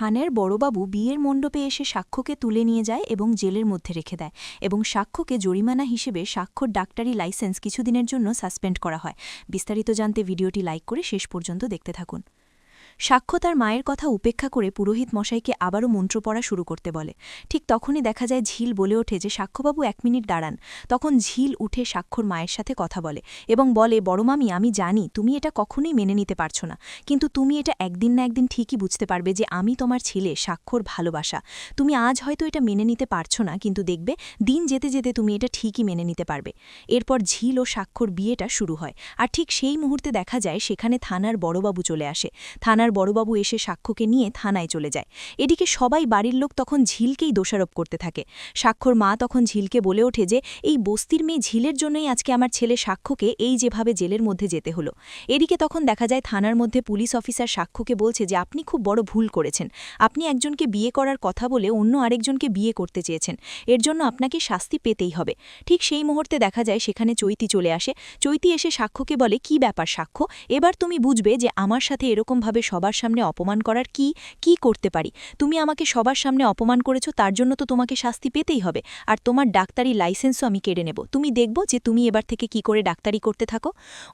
থানের বড়বাবু বিয়ের মণ্ডপে এসে সাক্ষ্যকে তুলে নিয়ে যায় এবং জেলের মধ্যে রেখে দেয় এবং সাক্ষ্যকে জরিমানা হিসেবে সাক্ষর ডাক্তারি লাইসেন্স কিছুদিনের জন্য সাসপেন্ড করা হয়। বিস্তারিত জানতে ভিডিওটি লাইক করে শেষ পর্যন্ত দেখতে থাকুন। সাক্ষ্য তার মায়ের কথা উপেক্ষা করে পুরোহিত মশাইকে আবারও মন্ত্র পড়া শুরু করতে বলে। ঠিক তখনই দেখা যায় ঝিল বলে ওঠে যে, সাক্ষ্যবাবু, এক মিনিট দাঁড়ান। তখন ঝিল উঠে সাক্ষর মায়ের সাথে কথা বলে এবং বলে, বড় মামি, আমি জানি তুমি এটা কখনোই মেনে নিতে পারছ না, কিন্তু তুমি এটা একদিন না একদিন ঠিকই বুঝতে পারবে যে, আমি তোমার ছেলে স্বাক্ষর ভালোবাসা। তুমি আজ হয়তো এটা মেনে নিতে পারছ না, কিন্তু দেখবে দিন যেতে যেতে তুমি এটা ঠিকই মেনে নিতে পারবে। এরপর ঝিল ও স্বাক্ষর বিয়েটা শুরু হয়। আর ঠিক সেই মুহূর্তে দেখা যায়, সেখানে থানার বড়বাবু চলে আসে। থানার বড়বাবু এসে সাক্ষ্যকে নিয়ে থানায় চলে যায়। এদিকে সবাই বাড়ির লোক তখন ঝিলকেই দোষারোপ করতে থাকে। সাক্ষর মা তখন ঝিলকে বলে ওঠে যে, এই বস্তির মেয়ে ঝিলের জন্যই আজকে আমার ছেলে সাক্ষ্যকে এই যেভাবে জেলের মধ্যে যেতে হলো। এদিকে তখন দেখা যায় থানার মধ্যে পুলিশ অফিসার সাক্ষ্যকে বলছে যে, আপনি খুব বড় ভুল করেছেন। আপনি একজনকে বিয়ে করার কথা বলে অন্য আরেকজনকে বিয়ে করতে চেয়েছেন। এর জন্য আপনাকে শাস্তি পেতেই হবে। ঠিক সেই মুহূর্তে দেখা যায় সেখানে চৈতি চলে আসে। চৈতি এসে সাক্ষ্যকে বলে, কি ব্যাপার সাক্ষ্য? এবার তুমি বুঝবে যে, আমার সাথে এরকমভাবে সবার সামনে অপমান করার কি কি করতে পারি? তুমি আমাকে সবার সামনে অপমান করেছ, তার জন্য তো তোমাকে শাস্তি পেতেই হবে। আর তোমার ডাক্তারি লাইসেন্সও আমি কেড়ে নেব। তুমি দেখব যে তুমি এবার থেকে কি করে ডাক্তারি করতে থাকো।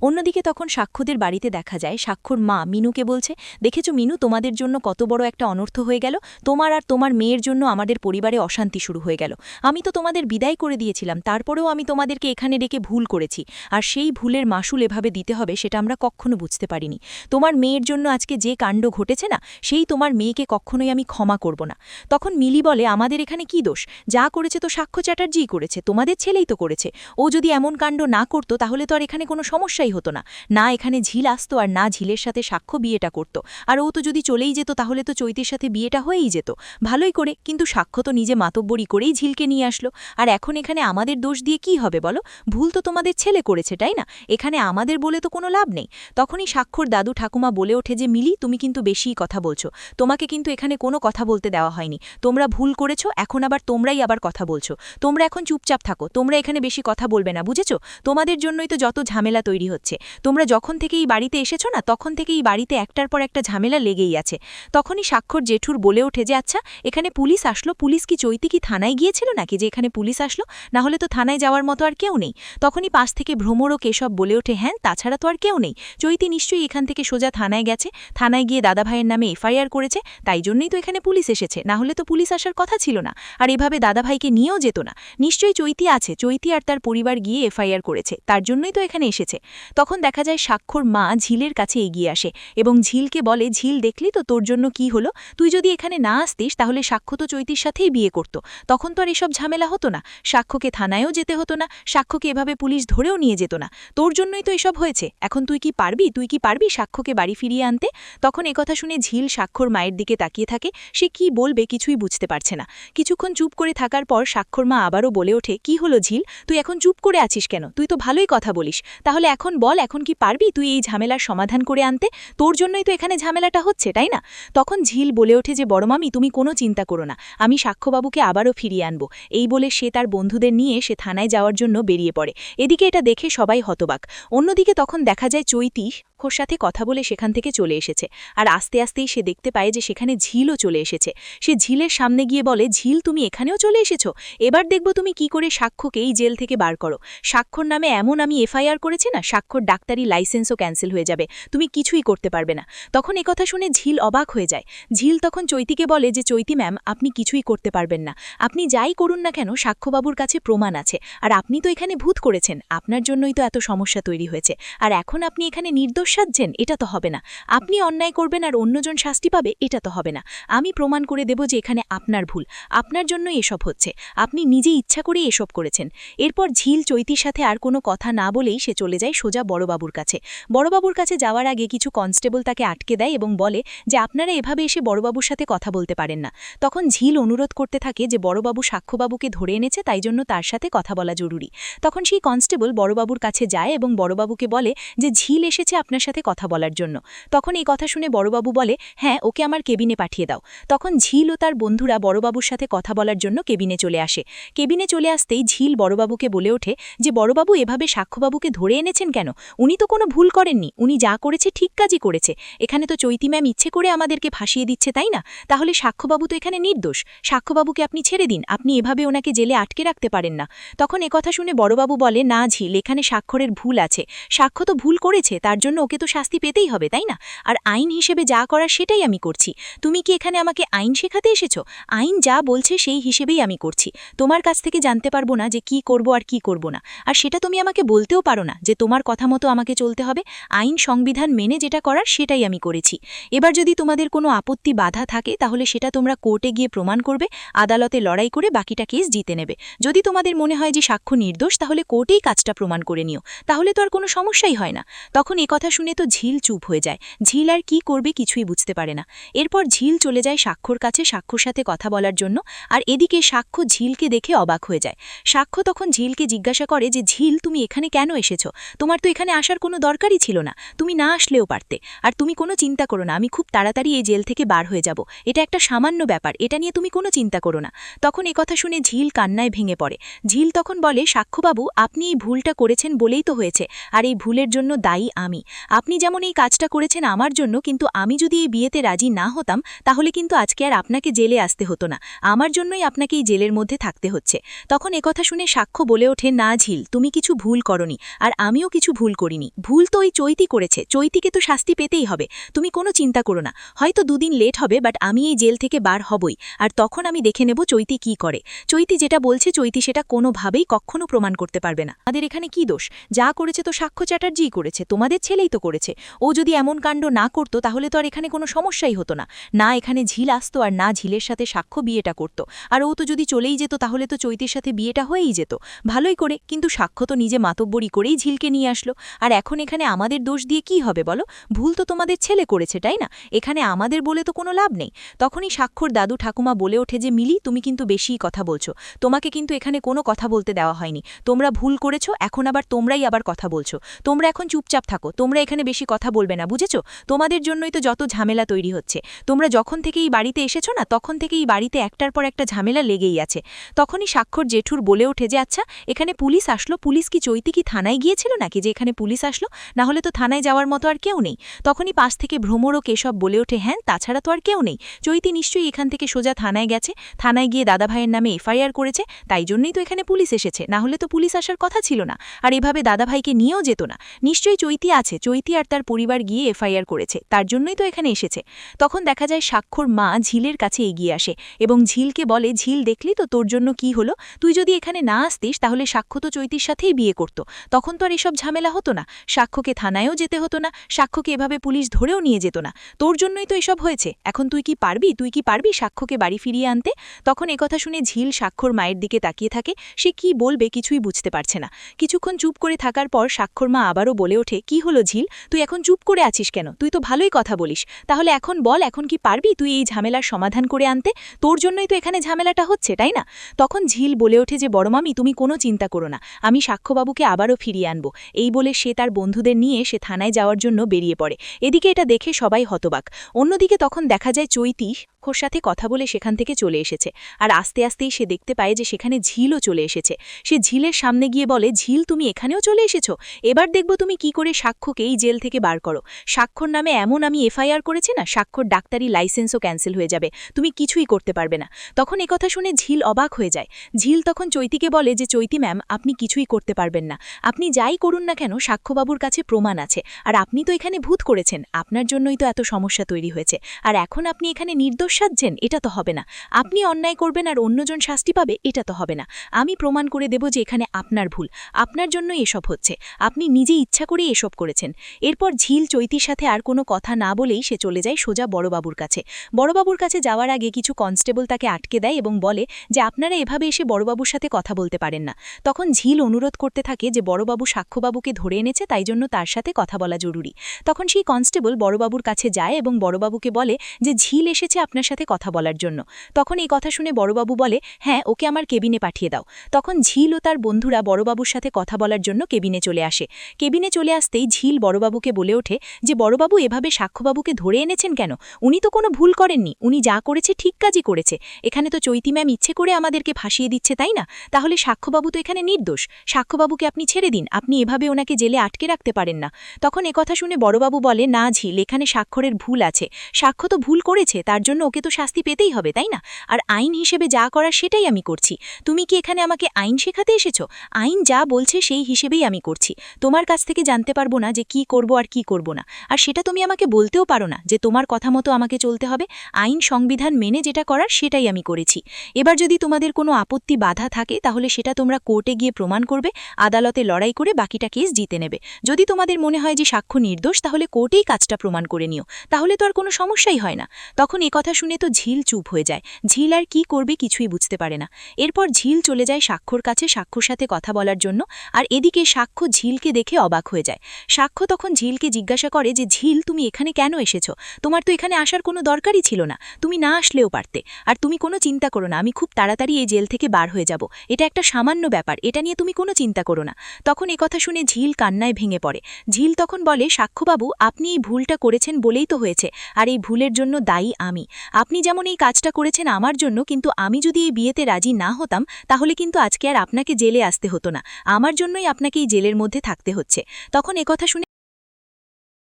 অন্যদিকে তখন সাক্ষ্যদের বাড়িতে দেখা যায় সাক্ষর মা মিনুকে বলছে, দেখেছ মিনু, তোমাদের জন্য কত বড় একটা অনর্থ হয়ে গেল। তোমার আর তোমার মেয়ের জন্য আমাদের পরিবারে অশান্তি শুরু হয়ে গেল। আমি তো তোমাদের বিদায় করে দিয়েছিলাম, তারপরেও আমি তোমাদেরকে এখানে ডেকে ভুল করেছি। আর সেই ভুলের মাসুল এভাবে দিতে হবে, সেটা আমরা কখনো বুঝতে পারিনি। তোমার মেয়ের জন্য আজকে যে কাণ্ড ঘটেছে না, সেই তোমার মেয়েকে কখনোই আমি ক্ষমা করব না। তখন মিলি বলে, আমাদের এখানে কি দোষ? যা করেছে তো সাক্ষ্য চ্যাটার্জিই করেছে, তোমাদের ছেলেই তো করেছে। ও যদি এমন কাণ্ড না করত, তাহলে তো আর এখানে কোনো সমস্যাই হতো না। না এখানে ঝিল আসতো আর না ঝিলের সাথে সাক্ষ্য বিয়েটা করত। আর ও তো যদি চলেই যেত, তাহলে তো চৈতের সাথে বিয়েটা হয়েই যেত। ভালোই করে, কিন্তু সাক্ষ্য তো নিজে মাতব্বরি করেই ঝিলকে নিয়ে আসলো। আর এখন এখানে আমাদের দোষ দিয়ে কি হবে বলো? ভুল তো তোমাদের ছেলে করেছে, তাই না? এখানে আমাদের বলে তো কোনো লাভ নেই। তখনই সাক্ষর দাদু ঠাকুমা বলে ওঠে যে, মিলি তুমি কিন্তু বেশিই কথা বলছো। তোমাকে কিন্তু এখানে কোনো কথা বলতে দেওয়া হয়নি। তোমরা ভুল করেছ, এখন আবার তোমরাই আবার কথা বলছো। তোমরা এখন চুপচাপ থাকো, তোমরা এখানে বেশি কথা বলবে না, বুঝেছ? তোমাদের জন্যই তো যত ঝামেলা তৈরি হচ্ছে। তোমরা যখন থেকে এই বাড়িতে এসেছ না, তখন থেকে এই বাড়িতে একটার পর একটা ঝামেলা লেগেই আছে। তখনই স্বাক্ষর জেঠুর বলে ওঠে যে আচ্ছা এখানে পুলিশ আসলো, পুলিশ কি চৈতি কি থানায় গিয়েছিল নাকি যে এখানে পুলিশ আসলো? না হলে তো থানায় যাওয়ার মতো আর কেউ নেই। তখনই পাশ থেকে ভ্রমর ও কেশব বলে ওঠে হ্যাঁ তাছাড়া তো আর কেউ নেই। চৈতি নিশ্চয়ই এখান থেকে সোজা থানায় গেছে। থানায় গিয়ে দাদা ভাইয়ের নামে এফআইআর করেছে, তাই জন্যই তো এখানে পুলিশ এসেছে। না হলে তো পুলিশ আসার কথা ছিল না। আর এভাবে দাদাভাইকে নিয়েও যেত না। নিশ্চয়ই চৈতি আছে। চৈতি আর তার পরিবার গিয়ে এফআইআর করেছে। তার জন্যই তো এখানে এসেছে। তখন দেখা যায় স্বাক্ষর মা ঝিলের কাছে এগিয়ে আসে এবং ঝিলকে বলে, ঝিল, দেখলি তো তোর জন্য কি হলো? তুই যদি এখানে না আসতিস, তাহলে সাক্ষ্য তো চৈতির সাথেই বিয়ে করত। তখন তো আর এসব ঝামেলা হতো না। সাক্ষ্যকে থানায়ও যেতে হতো না। সাক্ষ্যকে এভাবে পুলিশ ধরেও নিয়ে যেত না। তোর জন্যই তো এসব হয়েছে। এখন তুই কি পারবি? তুই কি পারবি সাক্ষ্যকে বাড়ি ফিরিয়ে আনতে? তখন একথা শুনে ঝিল স্বাক্ষর মায়ের দিকে তাকিয়ে থাকে। সে কি বলবে কিছুই বুঝতে পারছে না। কিছুক্ষণ চুপ করে থাকার পর স্বাক্ষর মা আবারও বলে ওঠে, কি হলো ঝিল? তুই এখন চুপ করে আছিস কেন? তুই তো ভালোই কথা বলিস। তাহলে এখন বল, এখন কি পারবি তুই এই ঝামেলার সমাধান করে আনতে? তোর জন্যই তো এখানে ঝামেলাটা হচ্ছে, তাই না? তখন ঝিল বলে ওঠে যে, বড় মামি, তুমি কোনো চিন্তা করো না। আমি সাক্ষ্যবাবুকে আবারও ফিরিয়ে আনব। এই বলে সে তার বন্ধুদের নিয়ে সে থানায় যাওয়ার জন্য বেরিয়ে পড়ে। এদিকে এটা দেখে সবাই হতবাক। অন্যদিকে তখন দেখা যায় চৈতি খোর সাথে কথা বলে সেখান থেকে চলে এসেছে। আর আস্তে আস্তেই সে দেখতে পায় যে সেখানে ঝিলও চলে এসেছে। সে ঝিলের সামনে গিয়ে বলে, ঝিল, তুমি এখানেও চলে এসেছ? এবার দেখব তুমি কি করে সাক্ষ্যকে এই জেল থেকে বার করো। স্বাক্ষর নামে এমন আমি এফআইআর করেছি না স্বাক্ষর ডাক্তারি লাইসেন্সও ক্যান্সেল হয়ে যাবে। তুমি কিছুই করতে পারবে না। তখন একথা শুনে ঝিল অবাক হয়ে যায়। ঝিল তখন চৈতিকে বলে যে, চৈতি ম্যাম, আপনি কিছুই করতে পারবেন না। আপনি যাই করুন না কেন, সাক্ষ্যবাবুর কাছে প্রমাণ আছে। আর আপনি তো এখানে ভূত করেছেন। আপনার জন্যই তো এত সমস্যা তৈরি হয়েছে। আর এখন আপনি এখানে নির্দোষ সাজছেন এটা তো হবে না। আপনি অন্যায় করবেন আর অন্যজন শাস্তি পাবে, এটা তো হবে না। আমি প্রমাণ করে দেব যে এখানে আপনার ভুল। আপনার জন্য এসব হচ্ছে। আপনি নিজে ইচ্ছা করে এসব করেছেন। এরপর ঝিল চৈতির সাথে আর কোনো কথা না বলেই সে চলে যায় সোজা বড়বাবুর কাছে। বড়বাবুর কাছে যাওয়ার আগে কিছু কনস্টেবল তাকে আটকে দেয় এবং বলে যে, আপনারা এভাবে এসে বড়বাবুর সাথে কথা বলতে পারেন না। তখন ঝিল অনুরোধ করতে থাকে যে, বড়বাবু সাক্ষ্যবাবুকে ধরে এনেছে, তাই জন্য তার সাথে কথা বলা জরুরি। তখন সেই কনস্টেবল বড়বাবুর কাছে যায় এবং বড়বাবুকে বলে যে, ঝিল এসেছে আপনার আপনার সাথে কথা বলার জন্য। তখন এই কথা শুনে বড়বাবু বলে হ্যাঁ ওকে আমার কেবিনে পাঠিয়ে দাও। তখন ঝিল ও তার বন্ধুরা বড়বাবুর সাথে কথা বলার জন্য কেবিনে চলে আসে। কেবিনে চলে আসতেই ঝিল বড়বাবুকে বলে ওঠে যে, বড়বাবু, এভাবে সাক্ষ্যবাবুকে ধরে এনেছেন কেন? উনি তো কোনো ভুল করেননি। উনি যা করেছে ঠিক কাজই করেছে। এখানে তো চৈতি ম্যাম ইচ্ছে করে আমাদেরকে ফাঁসিয়ে দিচ্ছে, তাই না? তাহলে সাক্ষ্যবাবু তো এখানে নির্দোষ। সাক্ষ্যবাবুকে আপনি ছেড়ে দিন। আপনি এভাবে ওনাকে জেলে আটকে রাখতে পারেন না। তখন একথা শুনে বড়বাবু বলে, না ঝিল, এখানে স্বাক্ষরের ভুল আছে। সাক্ষ্য তো ভুল করেছে, তার জন্য ওকে তো শাস্তি পেতেই হবে, তাই না? আর আইন হিসেবে যা করার সেটাই আমি করছি। তুমি কি এখানে আমাকে আইন শেখাতে এসেছ? আইন যা বলছে সেই হিসেবেই আমি করছি। তোমার কাছ থেকে জানতে পারব না যে কি করব আর কি করব না। আর সেটা তুমি আমাকে বলতেও পারো না যে তোমার কথা মতো আমাকে চলতে হবে। আইন সংবিধান মেনে যেটা করার সেটাই আমি করেছি। এবার যদি তোমাদের কোনো আপত্তি, বাধা থাকে, তাহলে সেটা তোমরা কোর্টে গিয়ে প্রমাণ করবে, আদালতে লড়াই করে বাকিটা কেস জিতে নেবে। যদি তোমাদের মনে হয় যে সাক্ষ্য নির্দোষ, তাহলে কোর্টেই কাজটা প্রমাণ করে নিও। তাহলে তো আর কোনো সমস্যাই হয় না। তখন এ কথা শুনে তো ঝিল চুপ হয়ে যায়। ঝিল আর কি করবে কিছুই বুঝতে পারে না। এরপর ঝিল চলে যায় সাক্ষর কাছে সাক্ষর সাথে কথা বলার জন্য, আর এদিকে সাক্ষ্য ঝিলকে দেখে অবাক হয়ে যায়। সাক্ষ্য তখন ঝিলকে জিজ্ঞাসা করে যে, ঝিল, তুমি এখানে কেন এসেছ? তোমার তো এখানে আসার কোনো দরকারই ছিল না। তুমি না আসলেও পারতে। আর তুমি কোনো চিন্তা করো না, আমি খুব তাড়াতাড়ি এই জেল থেকে বার হয়ে যাব। এটা একটা সামান্য ব্যাপার, এটা নিয়ে তুমি কোনো চিন্তা করো না। তখন কথা শুনে ঝিল কান্নায় ভেঙে পড়ে। ঝিল তখন বলে, সাক্ষ্যবাবু, আপনি এই ভুলটা করেছেন বলেই তো হয়েছে, আর এই ভুলের জন্য দায়ী আমি। আপনি যেমন এই কাজটা করেছেন আমার জন্য, কিন্তু আমি যদি এই বিয়েতে রাজি না হতাম, তাহলে কিন্তু আজকে আর আপনাকে জেলে আসতে হতো না। আমার জন্যই আপনাকে এই জেলের মধ্যে থাকতে হচ্ছে। তখন একথা শুনে সাক্ষ্য বলে ওঠে, না ঝিল, তুমি কিছু ভুল করনি, আর আমিও কিছু ভুল করিনি। ভুল তো ওই চৈতি করেছে, চৈতিকে তো শাস্তি পেতেই হবে। তুমি কোনো চিন্তা করো না। হয়তো দুদিন লেট হবে, বাট আমি এই জেল থেকে বার হবই, আর তখন আমি দেখে নেব চৈতি কি করে। চৈতি যেটা বলছে, চৈতি সেটা কোনোভাবেই কখনো প্রমাণ করতে পারবে না। আমাদের এখানে কি দোষ? যা করেছে তো সাক্ষ্য চ্যাটার্জিই করেছে। তোমাদের ছেলেই তো করেছে। ও যদি এমন কাণ্ড না করতো, তাহলে তো আর এখানে কোনো সমস্যাই হতো না। না এখানে ঝিল আসতো আর না ঝিলের সাথে সাক্ষ্য বিয়েটা করত। আর ও তো যদি চলেই যেত, তাহলে তো চৈতির সাথে বিয়েটা হয়েই যেত। ভালোই করে, কিন্তু সাক্ষ্য তো নিজে মাতব্বরি করেই ঝিলকে নিয়ে আসলো। আর এখন এখানে আমাদের দোষ দিয়ে কি হবে বলো? ভুল তো তোমাদের ছেলে করেছে, তাই না? এখানে আমাদের বলে তো কোনো লাভ নেই। তখনই সাক্ষর দাদু ঠাকুমা বলে ওঠে যে, মিলি, তুমি কিন্তু বেশিই কথা বলছো। তোমাকে কিন্তু এখানে কোনো কথা বলতে দেওয়া হয়নি। তোমরা ভুল করেছ, এখন আবার তোমরাই আবার কথা বলছো। তোমরা এখন চুপচাপ থাকো। তোমরা এখানে বেশি কথা বলবে না, বুঝেছ? তোমাদের জন্যই তো যত ঝামেলা তৈরি হচ্ছে। তোমরা যখন থেকে এই বাড়িতে এসেছ না, তখন থেকে এই বাড়িতে একটার পর একটা ঝামেলা লেগেই আছে। তখনই স্বাক্ষর জেঠুর বলে ওঠে যে আচ্ছা এখানে পুলিশ আসলো? পুলিশ কি চৈতি কি থানায় গিয়েছিল নাকি যে এখানে পুলিশ আসলো? না হলে তো থানায় যাওয়ার মতো আর কেউ নেই। তখনই পাশ থেকে ভ্রমর ও কেশব বলে ওঠে হ্যাঁ তাছাড়া তো আর কেউ নেই। চৈতি নিশ্চয়ই এখান থেকে সোজা থানায় গেছে। থানায় গিয়ে দাদাভাইয়ের নামে এফআইআর করেছে। তাই জন্যই তো এখানে পুলিশ এসেছে। না হলে তো পুলিশ আসার কথা ছিল না। আর এভাবে দাদাভাইকে নিয়েও যেত না। নিশ্চয়ই চৈতি আছে। চৈতি আর তার পরিবার গিয়ে এফআইআর করেছে, তার জন্যই তো এখানে এসেছে। তখন দেখা যায় স্বাক্ষর মা ঝিলের কাছে এগিয়ে আসে এবং ঝিলকে বলে, ঝিল, দেখলি তো তোর জন্য কি হলো? তুই যদি এখানে না আসতিস, তাহলে সাক্ষ্য তো চৈতির সাথেই বিয়ে করত। তখন তো আর এসব ঝামেলা হতো না। সাক্ষ্যকে থানায়ও যেতে হতো না সাক্ষ্যকে এভাবে পুলিশ ধরেও নিয়ে যেত না। তোর জন্যই তো এসব হয়েছে। এখন তুই কি পারবি? তুই কি পারবি সাক্ষ্যকে বাড়ি ফিরিয়ে আনতে? তখন একথা শুনে ঝিল স্বাক্ষর মায়ের দিকে তাকিয়ে থাকে। সে কি বলবে কিছুই বুঝতে পারছে না। কিছুক্ষণ চুপ করে থাকার পর স্বাক্ষর মা আবারও বলে ওঠে, কি হলো ঝিল? তুই এখন চুপ করে আছিস কেন? তুই তো ভালোই কথা বলিস। তাহলে এখন বল, এখন কি পারবি তুই এই ঝামেলার সমাধান করে আনতে? তোর জন্যই তো এখানে ঝামেলাটা হচ্ছে, তাই না? তখন ঝিল বলে ওঠে যে, বড়মামি, তুমি কোনো চিন্তা করো না। আমি সাক্ষ্যবাবুকে আবারও ফিরিয়ে আনব। এই বলে সে তার বন্ধুদের নিয়ে সে থানায় যাওয়ার জন্য বেরিয়ে পড়ে। এদিকে এটা দেখে সবাই হতবাক। অন্যদিকে তখন দেখা যায় চৈতি সাক্ষর সাথে কথা বলে সেখান থেকে চলে এসেছে। আর আস্তে আস্তেই সে দেখতে পায় যে সেখানে ঝিলও চলে এসেছে। সে ঝিলের সামনে গিয়ে বলে, ঝিল, তুমি এখানেও চলে এসেছ? এবার দেখব তুমি কি করে সাক্ষ্যকে এই জেল থেকে বার করো। স্বাক্ষর নামে এমন আমি এফআইআর করেছি না স্বাক্ষর ডাক্তারি লাইসেন্সও ক্যান্সেল হয়ে যাবে। তুমি কিছুই করতে পারবে না। তখন একথা শুনে ঝিল অবাক হয়ে যায়। ঝিল তখন চৈতিকে বলে যে, চৈতি ম্যাম, আপনি কিছুই করতে পারবেন না। আপনি যাই করুন না কেন, সাক্ষ্যবাবুর কাছে প্রমাণ আছে। আর আপনি তো এখানে ভূত করেছেন। আপনার জন্যই তো এত সমস্যা তৈরি হয়েছে। আর এখন আপনি এখানে নির্দোষ সাজছেন এটা তো হবে না। আপনি অন্যায় করবেন আর অন্যজন শাস্তি পাবে, এটা তো হবে না। আমি প্রমাণ করে দেব যে এখানে আপনার ভুল। আপনার জন্য এসব হচ্ছে। আপনি নিজে ইচ্ছা করে এসব করেছেন। এরপর ঝিল চৈতির সাথে আর কোনো কথা না বলেই সে চলে যায় সোজা বড়বাবুর কাছে। বড়বাবুর কাছে যাওয়ার আগে কিছু কনস্টেবল তাকে আটকে দেয় এবং বলে যে, আপনারা এভাবে এসে বড়বাবুর সাথে কথা বলতে পারেন না। তখন ঝিল অনুরোধ করতে থাকে যে, বড়বাবু সাক্ষ্যবাবুকে ধরে এনেছে, তাই জন্য তার সাথে কথা বলা জরুরি। তখন সেই কনস্টেবল বড়বাবুর কাছে যায় এবং বড়বাবুকে বলে যে, ঝিল এসেছে আপনার সাথে কথা বলার জন্য। তখন এই কথা শুনে বড়বাবু বলে হ্যাঁ ওকে আমার কেবিনে পাঠিয়ে দাও। তখন ঝিল ও তার বন্ধুরা বড়বাবুর সাথে কথা বলার জন্য কেবিনে চলে আসে। কেবিনে চলে আসতেই ঝিল বড়বাবুকে বলে ওঠে যে, বড়বাবু, এভাবে সাক্ষ্যবাবুকে ধরে এনেছেন কেন? উনি তো কোনো ভুল করেননি। উনি যা করেছে ঠিক কাজই করেছে। এখানে তো চৈতি ম্যাম ইচ্ছে করে আমাদেরকে ফাঁসিয়ে দিচ্ছে, তাই না? তাহলে সাক্ষ্যবাবু তো এখানে নির্দোষ। সাক্ষ্যবাবুকে আপনি ছেড়ে দিন। আপনি এভাবে ওনাকে জেলে আটকে রাখতে পারেন না। তখন একথা শুনে বড়বাবু বলে, না ঝিল, এখানে স্বাক্ষরের ভুল আছে। সাক্ষ্য তো ভুল করেছে, তার জন্য ওকে তো শাস্তি পেতেই হবে, তাই না? আর আইন হিসেবে যা করার সেটাই আমি করছি। তুমি কি এখানে আমাকে আইন শেখাতে এসেছ? আইন যা বলছে সেই হিসেবেই আমি করছি। তোমার কাছ থেকে জানতে পারব না যে কি করব আর কি করব না। আর সেটা তুমি আমাকে বলতেও পারো না যে তোমার কথা মতো আমাকে চলতে হবে। আইন সংবিধান মেনে যেটা করার সেটাই আমি করেছি। এবার যদি তোমাদের কোনো আপত্তি, বাধা থাকে, তাহলে সেটা তোমরা কোর্টে গিয়ে প্রমাণ করবে, আদালতে লড়াই করে বাকিটা কেস জিতে নেবে। যদি তোমাদের মনে হয় যে সাক্ষ্য নির্দোষ, তাহলে কোর্টেই কাজটা প্রমাণ করে নিও। তাহলে তো আর কোনো সমস্যাই হয় না। তখন কথা শুনে তো ঝিল চুপ হয়ে যায়। ঝিল আর কি করবে কিছুই বুঝতে পারে না। এরপর ঝিল চলে যায় সাক্ষর কাছে সাক্ষর সাথে কথা বলার জন্য, আর এদিকে সাক্ষ্য ঝিলকে দেখে অবাক হয়ে যায়। সাক্ষ্য তখন ঝিলকে জিজ্ঞাসা করে যে, ঝিল, তুমি এখানে কেন এসেছ? তোমার তো এখানে আসার কোনো দরকারই ছিল না। তুমি না আসলেও পারতে। আর তুমি কোনো চিন্তা করো না, আমি খুব তাড়াতাড়ি এই জেল থেকে বার হয়ে যাব। এটা একটা সামান্য ব্যাপার, এটা নিয়ে তুমি কোনো চিন্তা করো না। তখন কথা শুনে ঝিল কান্নায় ভেঙে পড়ে। ঝিল তখন বলে, সাক্ষ্যবাবু, আপনি এই ভুলটা করেছেন বলেই তো হয়েছে, আর এই ভুলের জন্য দায়ী আমি। আপনি যেমন এই কাজটা করেছেন আমার জন্য, কিন্তু আমি যদি এই বিয়েতে রাজি না হতাম, তাহলে কিন্তু আজকে আর আপনাকে জেলে আসতে হতো না। আমার জন্যই আপনাকে এই জেলের মধ্যে থাকতে হচ্ছে। তখন একথা শুনে